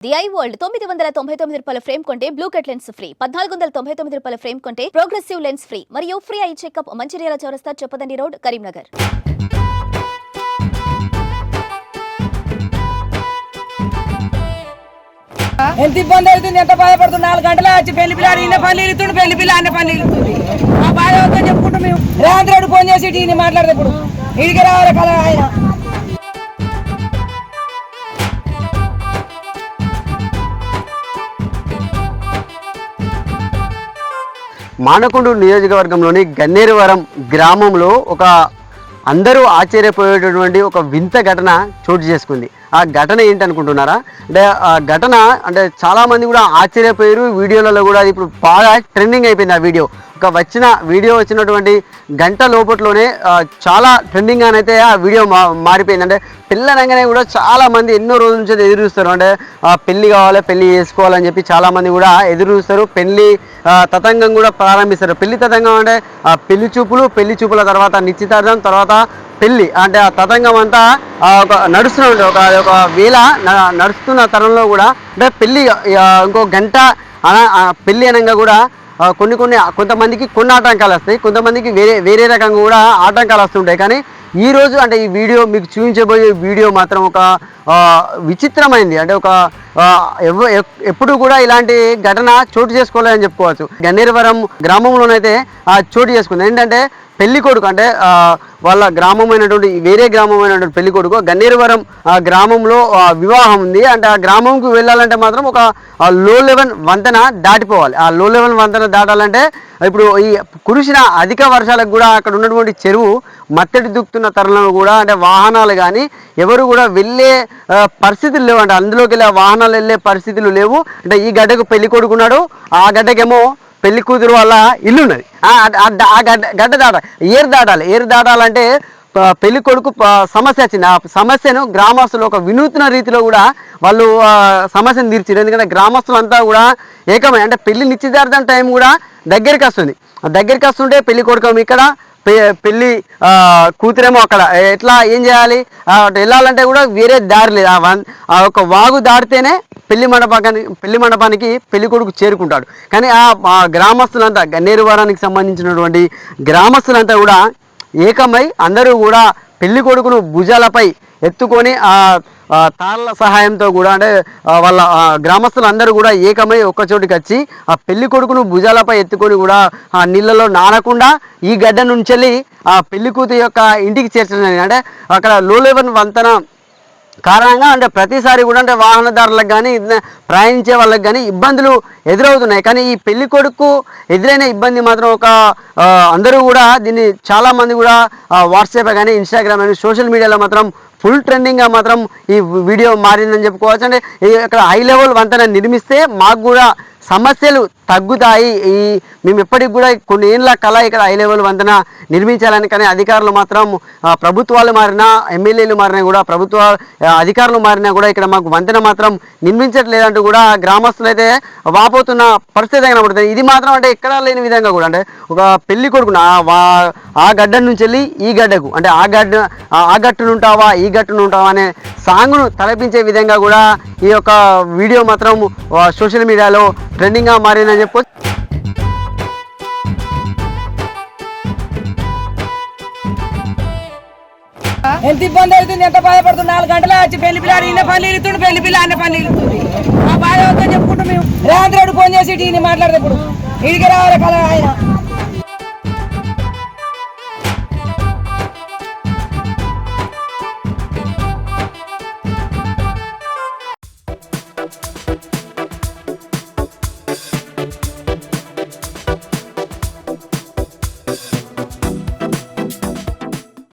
The I world తొమ్మిది వందల తొంభై తొమ్మిది రూపాయల ఫ్రేమ్ కొంటే బ్లూ కట్ లెన్స్ ఫ్రీ పద్నాలుగు వందల తొంభై తొమ్మిది రూపాయల ఫ్రేమ్ కొంటే ప్రోగ్రెసివ్ లెన్స్ ఫ్రీ మరియు ఫ్రీ ఐ చెకప్ మంచిర్యాల చౌరస్తా చెప్పదండి రోడ్ కరీంనగర్. ఎంత ఇబ్బంది అవుతుంది ఎంత బాధపడుతుంది? నాలుగు గంటలు వచ్చి పెళ్ళి పిల్ల ఈయన పని ఇస్తుంది పెళ్ళి పిల్ల ఆయన పని ఇస్తుంది ఆ బాధ అవుతుందని చెప్పుకుంటూ మేము. రేవంత్ రెడ్డి ఫోన్ చేసి ఈయన మాట్లాడదు ఇడికి రావాలి కదా ఆయన? మానకొండు నియోజకవర్గంలోని గన్నేరువరం గ్రామంలో ఒక అందరూ ఆశ్చర్యపోయేటటువంటి ఒక వింత ఘటన చోటు చేసుకుంది. ఆ ఘటన ఏంటనుకుంటున్నారా? అంటే ఆ ఘటన అంటే చాలామంది కూడా ఆశ్చర్యపోయారు. వీడియోలలో కూడా అది ఇప్పుడు బాగా ట్రెండింగ్ అయిపోయింది ఆ వీడియో. ఒక వచ్చిన వీడియో వచ్చినటువంటి గంట లోపట్లోనే చాలా ట్రెండింగ్ అయితే ఆ వీడియో మా మారిపోయింది. అంటే పిల్లనగానే కూడా చాలా మంది ఎన్నో రోజుల నుంచి ఎదురు చూస్తారు. అంటే పెళ్ళి కావాలి పెళ్ళి చేసుకోవాలని చెప్పి చాలామంది కూడా ఎదురు చూస్తారు. పెళ్ళి తతంగం కూడా ప్రారంభిస్తారు. పెళ్ళి తతంగం అంటే ఆ, పెళ్ళి చూపులు పెళ్ళి చూపుల తర్వాత నిశ్చితార్థం తర్వాత పెళ్ళి అంటే ఆ తతంగం అంతా ఆ, ఒక నడుస్తున్న ఒక ఒక వేళ నడుస్తున్న తరంలో కూడా అంటే పెళ్ళి ఇంకో గంట పెళ్ళి అనగా కూడా కొన్ని కొన్ని కొంతమందికి కొన్ని ఆటంకాలు వస్తాయి కొంతమందికి వేరే వేరే రకంగా కూడా ఆటంకాలు వస్తుంటాయి. కానీ ఈరోజు అంటే ఈ వీడియో మీకు చూపించబోయే వీడియో మాత్రం ఒక విచిత్రమైంది. అంటే ఒక ఎప్పుడు కూడా ఇలాంటి ఘటన చోటు చేసుకోలేదని చెప్పుకోవచ్చు. గన్నేరువరం గ్రామంలోనైతే చోటు చేసుకుంది. ఏంటంటే పెళ్ళి కొడుకు అంటే వాళ్ళ గ్రామమైనటువంటి వేరే గ్రామమైనటువంటి పెళ్ళి కొడుకు గన్నేరువరం ఆ గ్రామంలో వివాహం ఉంది. అంటే ఆ గ్రామంకు వెళ్ళాలంటే మాత్రం ఒక లో లెవెల్ వంతెన దాటిపోవాలి. ఆ లో లెవెల్ వంతెన దాటాలంటే ఇప్పుడు ఈ కురిసిన అధిక వర్షాలకు కూడా అక్కడ ఉన్నటువంటి చెరువు మత్తడి దుక్కుతున్న తరుణంలో కూడా అంటే వాహనాలు కానీ ఎవరు కూడా వెళ్ళే పరిస్థితులు లేవు. అంటే అందులోకి వెళ్ళే వాహనాలు వెళ్ళే పరిస్థితులు లేవు. అంటే ఈ గడ్డకు పెళ్ళి కొడుకున్నాడు ఆ గడ్డకేమో పెళ్ళి కూతురు వల్ల ఇల్లు ఉన్నది. ఆ గడ్డ గడ్డ దాట ఏరు దాటాలి. ఏరు దాటాలంటే పెళ్ళి కొడుకు సమస్య వచ్చింది. ఆ సమస్యను గ్రామస్తులు ఒక వినూత్న రీతిలో కూడా వాళ్ళు సమస్యను తీర్చారు ఎందుకంటే గ్రామస్తులంతా కూడా ఏకమై అంటే పెళ్ళి నిశ్చితార్థం టైం కూడా దగ్గరికి వస్తుంది. ఆ దగ్గరికి వస్తుంటే పెళ్ళి కొడుకు ఇక్కడ పె- పెళ్ళి కూతురేమో అక్కడ. ఎట్లా ఏం చేయాలి? వెళ్ళాలంటే కూడా వేరే దారి లేదు. ఆ ఒక వాగు దాటితేనే పెళ్ళి మండపానికి పెళ్ళి మండపానికి పెళ్ళి కొడుకు చేరుకుంటాడు. కానీ ఆ గ్రామస్తులంతా గన్నేరు వారానికి సంబంధించినటువంటి గ్రామస్తులంతా కూడా ఏకమై అందరూ కూడా పెళ్ళి కొడుకును భుజాలపై ఎత్తుకొని ఆ తాళ్ళ సహాయంతో కూడా అంటే వాళ్ళ గ్రామస్తులందరూ కూడా ఏకమై ఒక్క చోటికి వచ్చి ఆ పెళ్ళి కొడుకును భుజాలపై ఎత్తుకొని కూడా ఆ నీళ్ళలో నానకుండా ఈ గడ్డ నుంచి ఆ పెళ్ళి కూతురు యొక్క ఇంటికి చేర్చడం అంటే అక్కడ లో లెవెన్ వంతెన కారణంగా అంటే ప్రతిసారి కూడా అంటే వాహనదారులకు కానీ ప్రయాణించే వాళ్ళకి కానీ ఇబ్బందులు ఎదురవుతున్నాయి. కానీ ఈ పెళ్ళి కొడుకు ఎదురైన ఇబ్బంది మాత్రం ఒక అందరూ కూడా దీన్ని చాలామంది కూడా వాట్సాప్ కానీ ఇన్స్టాగ్రామ్ కానీ సోషల్ మీడియాలో మాత్రం ఫుల్ ట్రెండింగ్గా మాత్రం ఈ వీడియో మారిందని చెప్పుకోవచ్చు. అంటే ఇక్కడ హై లెవెల్ వంతెన నిర్మిస్తే మాకు కూడా సమస్యలు తగ్గుతాయి. ఈ మేము ఎప్పటికి కూడా కొన్ని ఏళ్ళ కళ ఇక్కడ హై లెవెల్ వంతెన నిర్మించాలని కానీ అధికారులు మాత్రం ప్రభుత్వాలు మారినా ఎమ్మెల్యేలు మారినా కూడా ప్రభుత్వ అధికారులు మారినా కూడా ఇక్కడ మాకు వంతెన మాత్రం నిర్మించట్లేదంటూ కూడా గ్రామస్తులు అయితే వాపోతున్న పరిస్థితి కనబడుతుంది. ఇది మాత్రం అంటే ఎక్కడా లేని విధంగా కూడా అంటే ఒక పెళ్ళి కొడుకున ఆ వా- ఆ గడ్డ నుంచి వెళ్ళి ఈ గడ్డకు అంటే ఆ గడ్డ ఆ- గట్టునుంటావా గట్టును ఉంటావా ఈ గట్టును ఉంటావా అనే సాంగ్ను తలపించే విధంగా కూడా ఈ యొక్క వీడియో మాత్రం సోషల్ మీడియాలో ట్రెండింగ్గా మారిందని చెప్పొచ్చు. ఎంత ఇబ్బంది అవుతుంది ఎంత బాధపడుతుంది? నాలుగు గంటలు వచ్చి పెళ్ళి పిల్ల ఈయన పని ఇరుతుంది పెళ్ళి పిల్ల అన్న పని ఇరుతుంది ఆ బాధ అవుతుందని చెప్పుకుంటూ మేము. రేవంత్ రెడ్డి ఫోన్ చేసి ఈయన మాట్లాడదు ఇడికి రావాలి కదా ఆయన.